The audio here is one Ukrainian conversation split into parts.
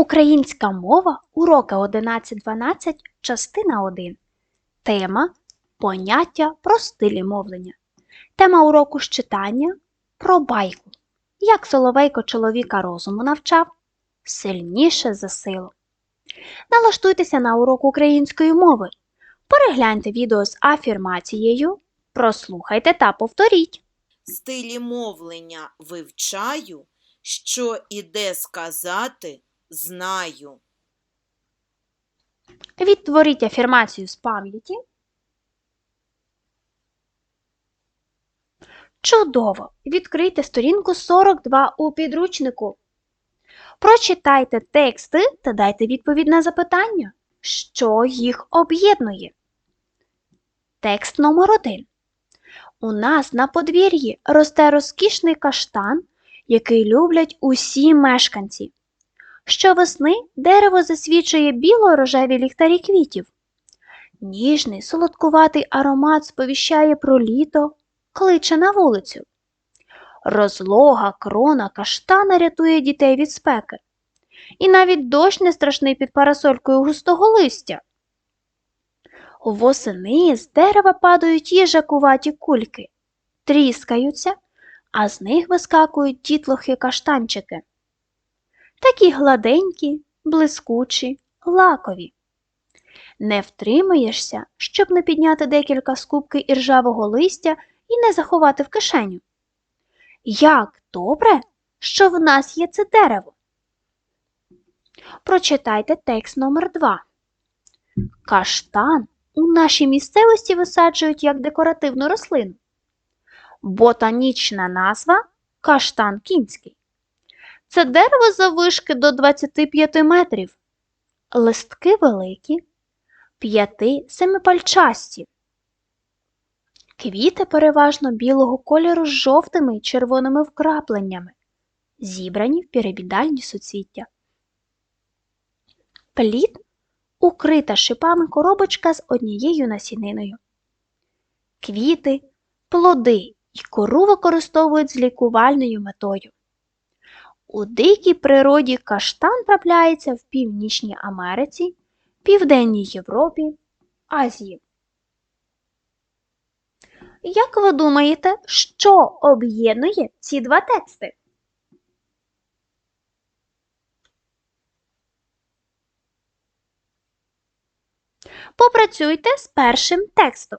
Українська мова, уроки 11-12, частина 1. Тема Поняття про стилі мовлення. Тема уроку з читання про байку. Як Соловейко чоловіка розуму навчав сильніше за силу. Налаштуйтеся на урок української мови. Перегляньте відео з афірмацією, прослухайте та повторіть. стилі мовлення вивчаю, що іде сказати, знаю. Відтворіть афірмацію з пам'яті. Чудово! Відкрийте сторінку 42 у підручнику. Прочитайте тексти та дайте відповідь на запитання, що їх об'єднує. Текст номер 1. У нас на подвір'ї росте розкішний каштан, який люблять усі мешканці. Щовесни дерево засвічує біло-рожеві ліхтарі квітів. Ніжний, солодкуватий аромат сповіщає про літо, кличе на вулицю. Розлога крона каштана рятує дітей від спеки. І навіть дощ не страшний під парасолькою густого листя. Восени з дерева падають їжакуваті кульки, тріскаються, а з них вискакують дітлохи каштанчики такі гладенькі, блискучі, лакові. Не втримаєшся, щоб не підняти декілька скубки іржавого листя і не заховати в кишеню. Як добре, що в нас є це дерево. Прочитайте текст номер 2 Каштан у нашій місцевості висаджують як декоративну рослину. Ботанічна назва каштан кінський. Це дерево заввишки до 25 метрів. Листки великі, п'яти семипальчасті. Квіти переважно білого кольору з жовтими й червоними вкрапленнями, зібрані в пірамідальні суцвіття. Плід укрита шипами коробочка з однією насіниною. Квіти, плоди й кору використовують з лікувальною метою. У дикій природі каштан трапляється в Північній Америці, Південній Європі, Азії. Як ви думаєте, що об'єднує ці два тексти? Попрацюйте з першим текстом.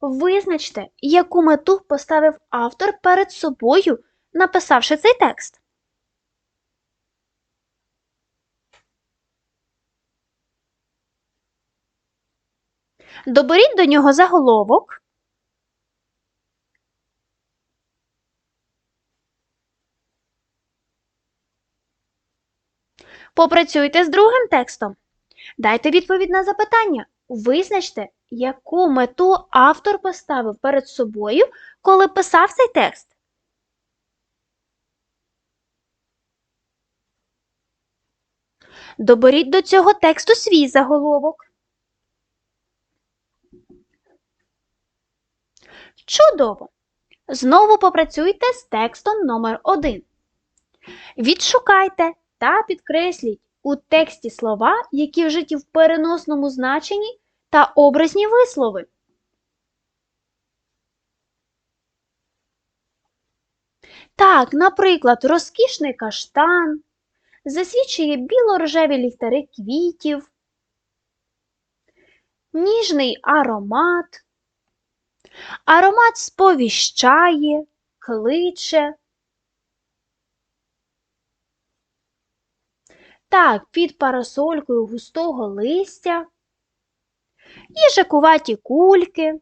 Визначте, яку мету поставив автор перед собою, написавши цей текст. Доберіть до нього заголовок. Попрацюйте з другим текстом. Дайте відповідь на запитання. Визначте, яку мету автор поставив перед собою, коли писав цей текст. Доберіть до цього тексту свій заголовок. Чудово! Знову попрацюйте з текстом номер 1 Відшукайте та підкресліть у тексті слова, які вжиті в переносному значенні та образні вислови. Так, наприклад, розкішний каштан засвідчує біло-рожеві ліхтари квітів, ніжний аромат. Аромат сповіщає, кличе. Так, під парасолькою густого листя, їжакуваті кульки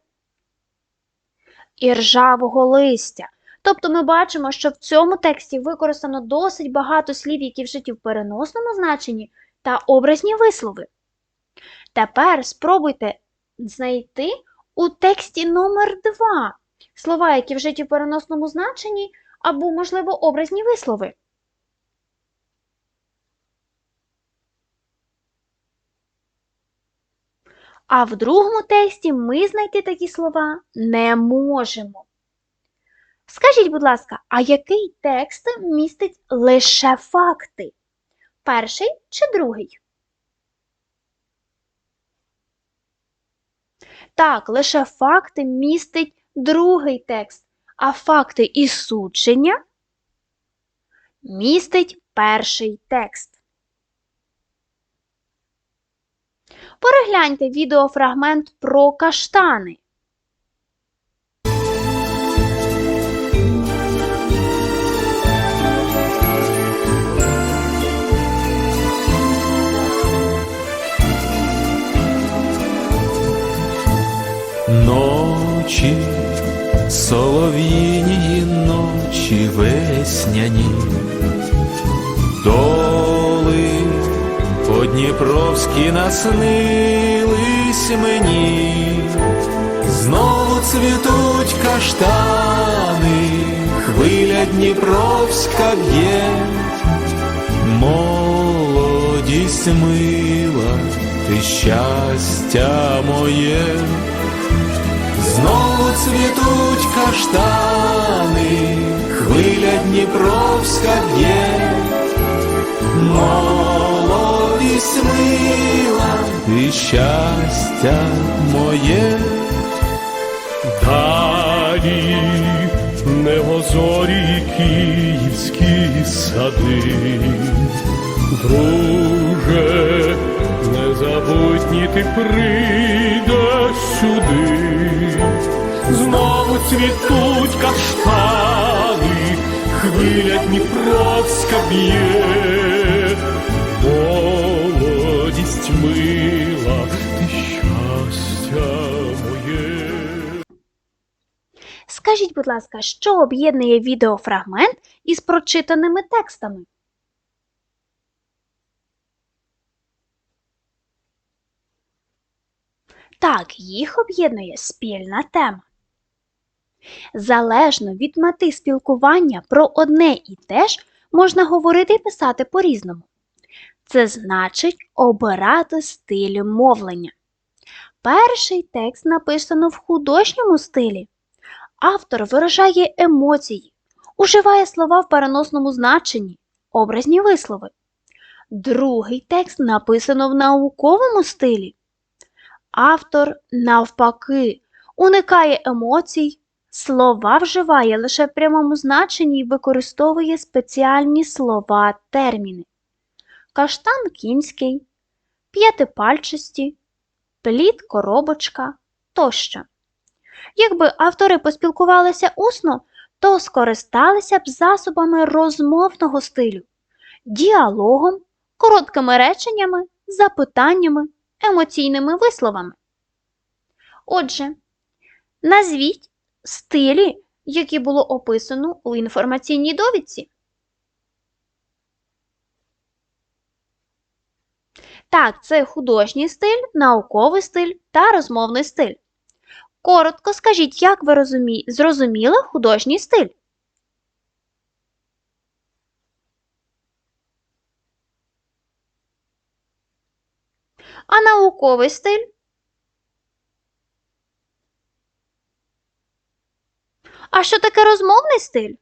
і ржавого листя. Тобто ми бачимо, що в цьому тексті використано досить багато слів, які вжиті в переносному значенні, та образні вислови. Тепер спробуйте знайти у тексті номер 2 слова, які вжиті в переносному значенні, або, можливо, образні вислови. А в другому тексті ми знайти такі слова не можемо. Скажіть, будь ласка, а який текст містить лише факти? Перший чи другий? Так, лише факти містить другий текст, а факти і судження містить перший текст. Перегляньте відеофрагмент про каштани. Весняні, доли подніпровські наснились мені, знову цвітуть каштани, хвиля Дніпровська б'є, молодість мила, ти щастя моє. Знову цвітуть каштани, хвиля Дніпровська б'є, молодість мила і щастя моє. Далі невозорі київські сади, друже, незабутні ти прийдеш сюди, знову цвітуть каштани, хвиля Дніпровська б'є, молодість мила, ти щастя моє. Скажіть, будь ласка, що об'єднує відеофрагмент із прочитаними текстами? Так, їх об'єднує спільна тема. Залежно від мети спілкування про одне і те ж можна говорити і писати по-різному. Це значить обирати стиль мовлення. Перший текст написано в художньому стилі. Автор виражає емоції, уживає слова в переносному значенні, образні вислови. Другий текст написано в науковому стилі. Автор, навпаки, уникає емоцій, слова вживає лише в прямому значенні і використовує спеціальні слова терміни. Каштан кінський, п'ятипальчасті, плід коробочка тощо. Якби автори поспілкувалися усно, то скористалися б засобами розмовного стилю, діалогом, короткими реченнями, запитаннями, емоційними висловами. Отже, назвіть стилі, які було описано у інформаційній довідці. Так, це художній стиль, науковий стиль та розмовний стиль. Коротко скажіть, як ви розумі... зрозуміли художній стиль? А науковий стиль? А що таке розмовний стиль?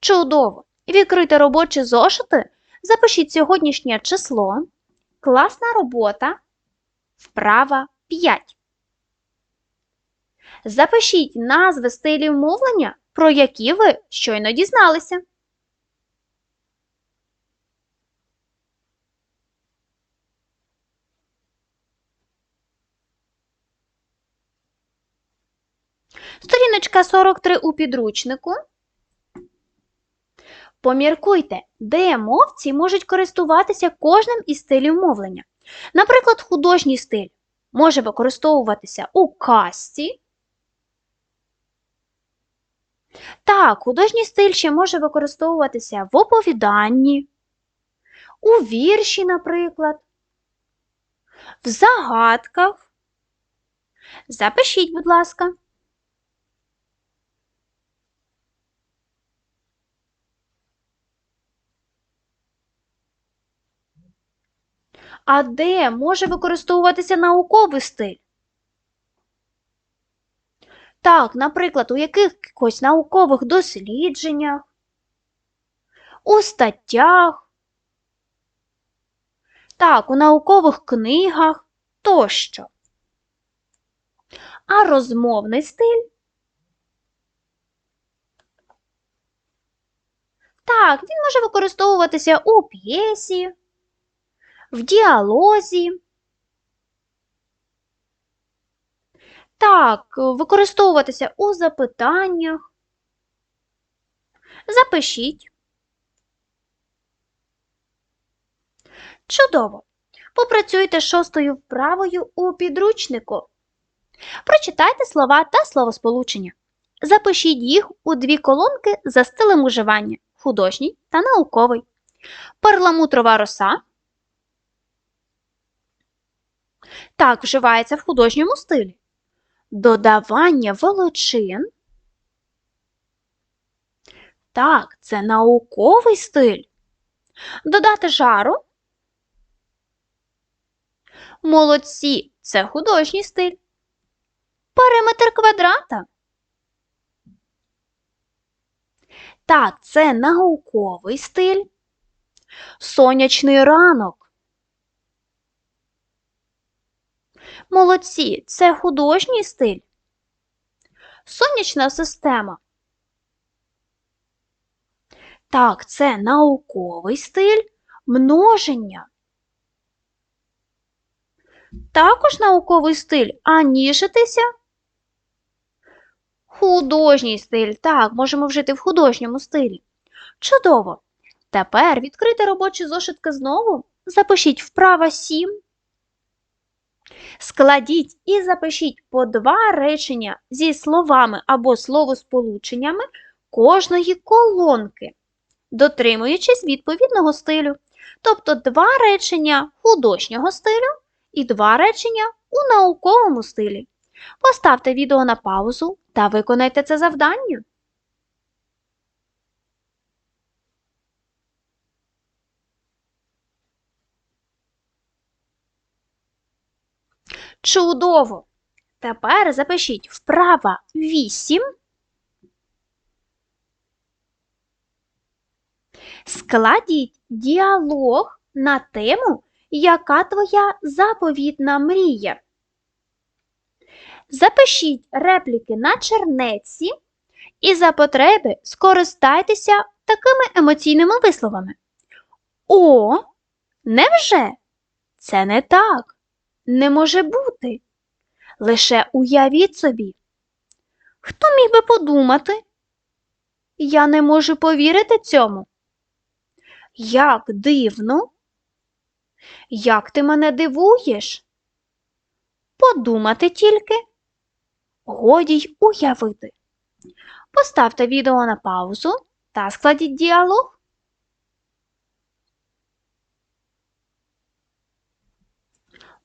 Чудово! Відкрийте робочі зошити, запишіть сьогоднішнє число. Класна робота. Вправа 5. Запишіть назви стилів мовлення, про які ви щойно дізналися. Сторіночка 43 у підручнику. Поміркуйте, де мовці можуть користуватися кожним із стилів мовлення. Наприклад, художній стиль може використовуватися у казці. Так, художній стиль ще може використовуватися в оповіданні, у вірші, наприклад, в загадках. Запишіть, будь ласка. А де може використовуватися науковий стиль? Так, наприклад, у якихось наукових дослідженнях, у статтях, так, у наукових книгах тощо. А розмовний стиль? Так, він може використовуватися у п'єсі, в діалозі. Так, використовуватися у запитаннях. Запишіть. Чудово! Попрацюйте шостою вправою у підручнику. Прочитайте слова та словосполучення. Запишіть їх у дві колонки за стилем уживання художній та науковий. Перламутрова роса. Так вживається в художньому стилі. Додавання величин. Так, це науковий стиль. Додати жару. Молодці це художній стиль. Периметр квадрата. Так, це науковий стиль. Сонячний ранок. Молодці, це художній стиль. Сонячна система. Так, це науковий стиль множення. Також науковий стиль аніжитися. Художній стиль. Так, можемо вжити в художньому стилі. Чудово. Тепер відкрийте робочі зошитки знову. Запишіть вправа 7. Складіть і запишіть по два речення зі словами або словосполученнями кожної колонки, дотримуючись відповідного стилю. Тобто два речення художнього стилю і два речення у науковому стилі. Поставте відео на паузу та виконайте це завдання. Чудово! Тепер запишіть вправа 8. Складіть діалог на тему, яка твоя заповітна мрія. Запишіть репліки на чернеці і за потреби скористайтеся такими емоційними висловами. О, невже? Це не так. Не може бути. Лише уявіть собі. Хто міг би подумати? Я не можу повірити цьому. Як дивно. Як ти мене дивуєш? Подумати тільки. Годі й уявити. Поставте відео на паузу та складіть діалог.